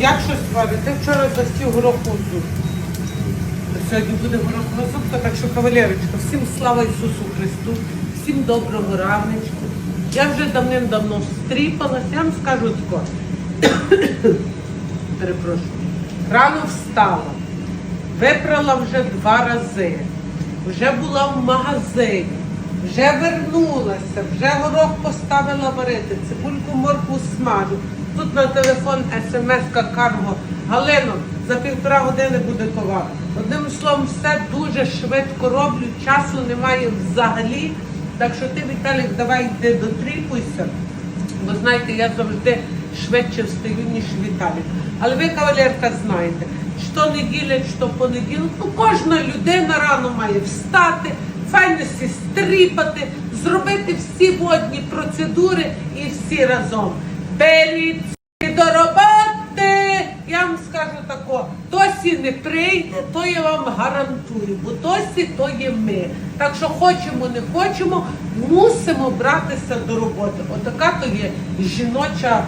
Як щось варить? Ти вчора застів горохову зуб. Сьогодні буде горохова зубка, так що кавалерочка, всім слава Ісусу Христу, всім доброго раночку. Я вже давним-давно стріпалась, я вам скажу тако. Перепрошую. Рано встала, випрала вже два рази, вже була в магазині, вже вернулася, вже горох поставила варити, цибульку моркву смажу. Тут на телефон смс-ка Карго. Галино, за півтора години буде товар. Одним словом, все дуже швидко роблю, часу немає взагалі. Так що ти, Віталік, давай йди дотріпуйся. Бо знаєте, я завжди швидше встаю, ніж Віталік. Але ви, кавалерка, знаєте, що неділя, що понеділок, ну кожна людина рано має встати, файно сі стріпати, зробити всі водні процедури і всі разом. Беріть до роботи! Я вам скажу тако, Тосі не прийде, то я вам гарантую, бо Тосі то є ми. Так що хочемо, не хочемо, мусимо братися до роботи. Отака то є жіноча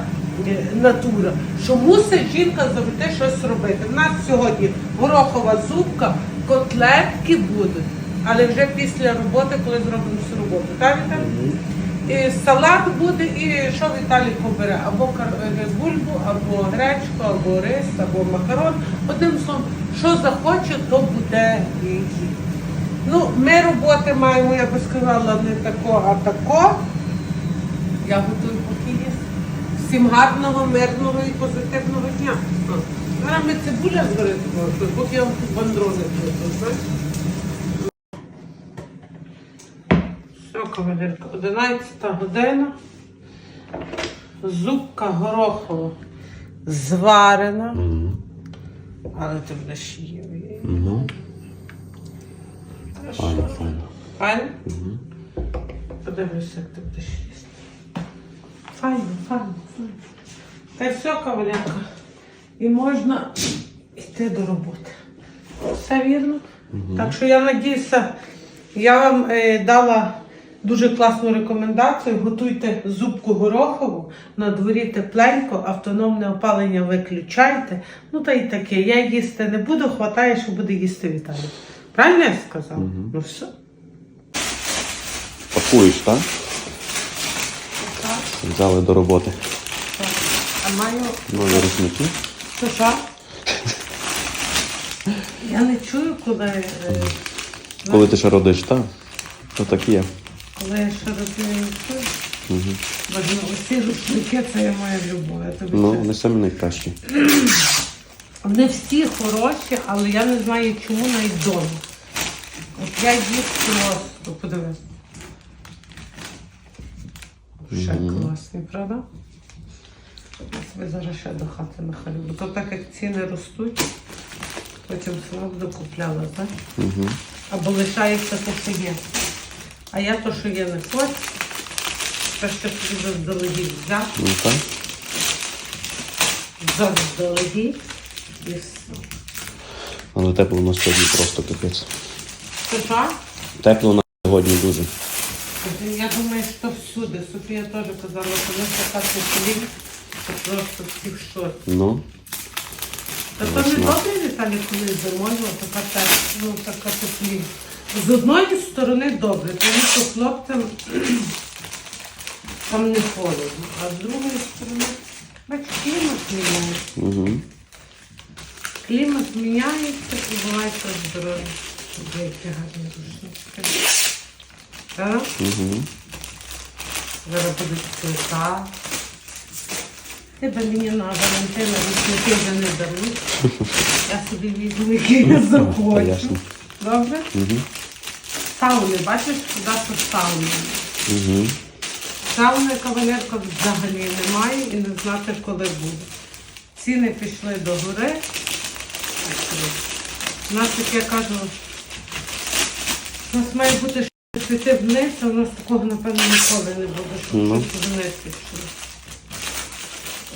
е, натура, що мусить жінка завжди щось робити. У нас сьогодні горохова зубка, котлетки будуть, але вже після роботи, коли зробимо всю роботу. Так, Віталій? І салат буде, і що Віталій обере? Або бульбу, або гречку, або рис, або макарон. Одним словом, що захоче, то буде її. Ну, ми роботи маємо, я би сказала, не тако, а тако. Я готую поки їсти. Всім гарного, мирного і позитивного дня. Зараз ми цибуля зварити можемо, поки я вам тут бандрони знаєш? Все, кавалерка, 11 година. Зубка горохова зварена. Але ти будеш її. Ну, Та що? файно, файно. Файно? Подивлюся, як ти будеш їсти. Файно, файно, файно. Та й все, кавалерка. І можна йти до роботи. Все вірно? Так що я надіюся, я вам е, дала дуже класну рекомендацію. Готуйте зубку горохову, на дворі тепленько, автономне опалення виключайте. Ну та й таке. Я їсти не буду, хватає, що буде їсти Віталій. Правильно я сказав? Ну все. Пакуєш, так? Взяли до роботи. Так. А маю. Нові рушники. Що що? Я не чую, коли, е, Коли ти ще родиш, так? То так є. Коли я ще я чую. Угу. Бо ну, усі рушники це є моя любов. Я тобі Ну, чесно. вони самі найкращі. Вони всі хороші, але я не знаю, чому навіть дома. От я їх просто подивись. Ще класний, правда? Я собі зараз ще до хати нахалю. Бо то так як ціни ростуть, потім салат докупляла, так? Угу. Або лишається те, що є. А я то, що є, не хочу. Це ще потрібно заздалегідь взяти, Ну так. заздалегідь і все. Але тепло у нас сьогодні просто капець. Що, що? Тепло у нас сьогодні дуже. Я думаю, що всюди. Софія теж казала, коли така теплі, то просто всі в шоці. Ну, Та то не добре, Віталій, коли зимою, така так, ну, така теплі. З одної сторони добре, тому що хлопцям там не холодно, а з другої сторони, бач, клімат міняється. угу. Клімат міняється і бувайте здорові. Які гарні рушнички. Так? Угу. Зараз будуть цвіта. Тебе мені на Валентина рушники вже не даруть. Я собі візьму, які я захочу. Добре? Угу. Сауни, бачиш, куди тут сауни. Угу. Сауни кавалерка взагалі немає і не знати, коли буде. Ціни пішли до гори. У нас, як я кажу, у нас має бути що піти вниз, а у нас такого, напевно, ніколи не буде, щоб Ну. щось вниз пішло.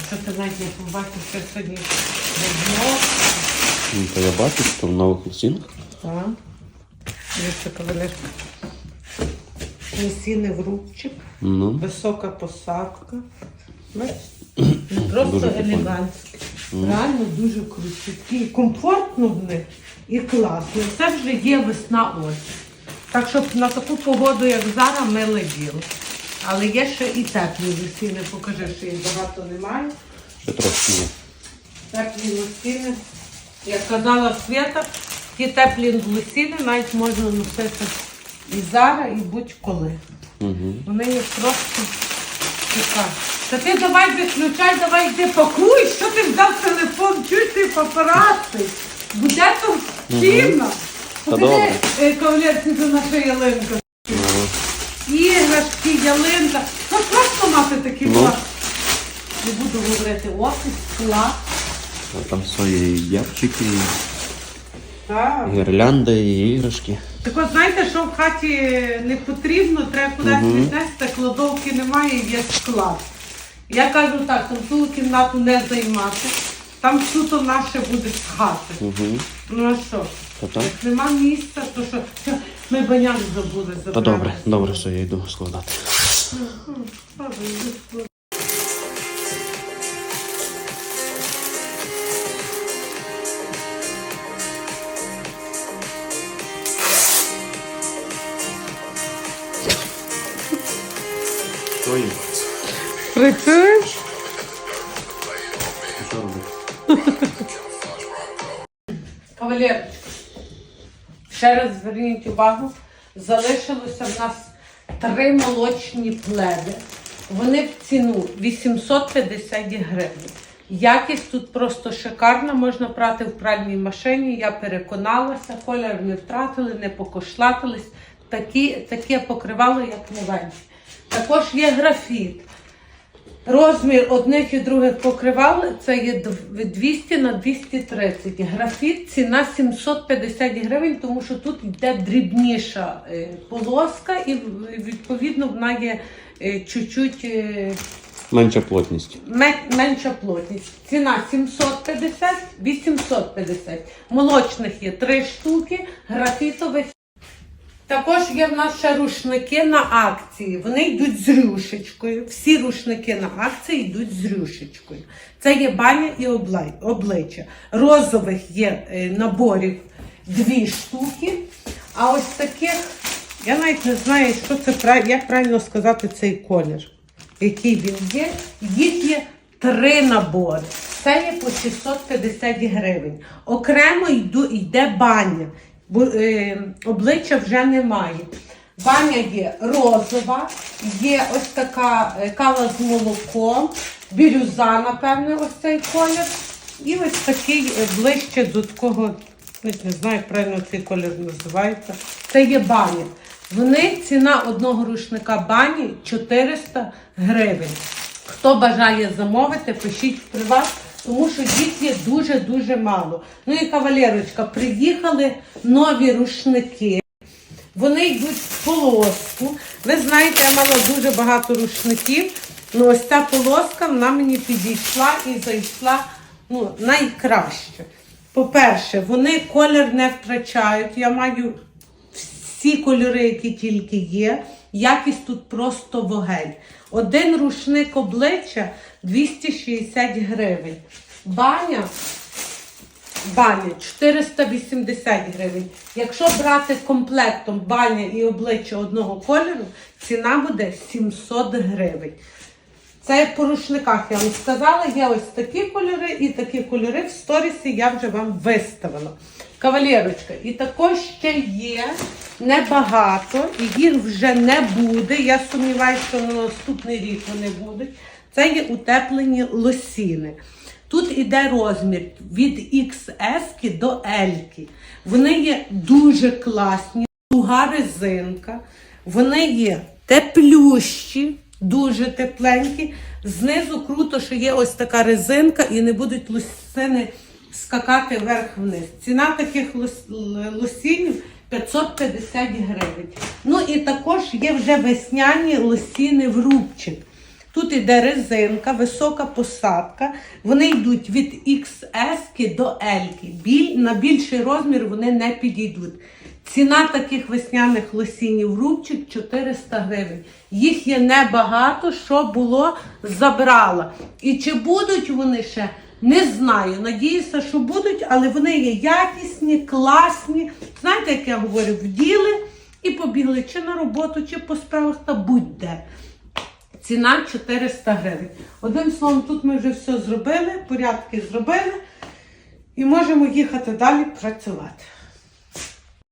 Що ти навіть не побачив, що сьогодні давно. Ну, то я бачу, що в нових лосінах. Так. Дивіться, кавалерка. Лосіни в рубчик. Ну, Висока посадка. Просто Дуже елегантські. Реально дуже круті. Такі комфортно в них і класно. Це вже є весна ось. Так що на таку погоду, як зараз, миле діло. Але є ще і теплі лосіни. Покажи, що їх багато немає. Ще трошки є. Теплі лосіни. Як казала Свята, ті теплі лосіни навіть можна носити і зараз, і будь-коли. Угу. Вони є просто цікаві. Та ти давай виключай, давай йди пакуй, що ти взяв телефон, чуй ти папараци. Буде то стіна. Е, кавалерці, до наша ялинка. Іграшки, ялинка. Ну просто мати такі Ну. Не буду говорити офіс, клас. Там свої і япчики, Так. гірлянди, і іграшки. Так от знаєте, що в хаті не потрібно, треба кудись Мгм. віднести, кладовки немає, є склад. Я кажу так, там ту кімнату не займати, там суто наше буде з хати. Угу. Ну а що? Та так? Як нема місця, то що ми баняк забули забрати. Та добре, добре, все, я йду складати. Добре, йди складай. Прикинь? Що робити? Кавалерочка, ще раз зверніть увагу, залишилося в нас три молочні пледи. Вони в ціну 850 гривень. Якість тут просто шикарна, можна прати в пральній машині. Я переконалася, колір не втратили, не покошлатились. Такі, таке покривало, як новеньке. Також є графіт. Розмір одних і других покривал це є дв- 200 на 230. Графіт ціна 750 гривень, тому що тут йде дрібніша е, полоска і відповідно вона є е, чуть-чуть е, Менша плотність. менша плотність. Ціна 750, 850. Молочних є 3 штуки, графітових також є в нас ще рушники на акції. Вони йдуть з рюшечкою. Всі рушники на акції йдуть з рюшечкою. Це є баня і обличчя. Розових є е, наборів дві штуки. А ось таких, я навіть не знаю, що це як правильно сказати цей колір, який він є. Їх є три набори. Це є по 650 гривень. Окремо йду, йде баня бо е, обличчя вже немає. Баня є розова, є ось така е, кава з молоком, бірюза, напевне, ось цей колір. І ось такий е, ближче до такого, не знаю, як правильно цей колір називається. Це є баня. Вони ціна одного рушника бані 400 гривень. Хто бажає замовити, пишіть в приват, тому що їх є дуже-дуже мало. Ну і кавалерочка, приїхали нові рушники. Вони йдуть в полоску. Ви знаєте, я мала дуже багато рушників. Ну ось ця полоска вона мені підійшла і зайшла ну, найкраще. По-перше, вони колір не втрачають. Я маю всі кольори, які тільки є. Якість тут просто вогель. Один рушник обличчя 260 гривень. Баня баня 480 гривень. Якщо брати комплектом баня і обличчя одного кольору, ціна буде 700 гривень. Це по рушниках я вам сказала. Є ось такі кольори і такі кольори в сторісі я вже вам виставила. Кавалерочка, і також ще є небагато, і їх вже не буде. Я сумніваюся, що на наступний рік вони будуть. Це є утеплені лосіни. Тут іде розмір від XS до L. Вони є дуже класні, туга резинка. Вони є теплющі, дуже тепленькі. Знизу круто, що є ось така резинка і не будуть лосини скакати вверх-вниз. Ціна таких лос- лосінів 550 гривень. Ну і також є вже весняні лосіни в рубчик. Тут іде резинка, висока посадка. Вони йдуть від XS до L. На більший розмір вони не підійдуть. Ціна таких весняних лосінів рубчик 400 гривень. Їх є небагато, що було, забрала. І чи будуть вони ще, не знаю. Надіюся, що будуть, але вони є якісні, класні. Знаєте, як я говорю, вділи і побігли чи на роботу, чи по справах та будь-де. Ціна 400 гривень. Одним словом, тут ми вже все зробили, порядки зробили і можемо їхати далі працювати.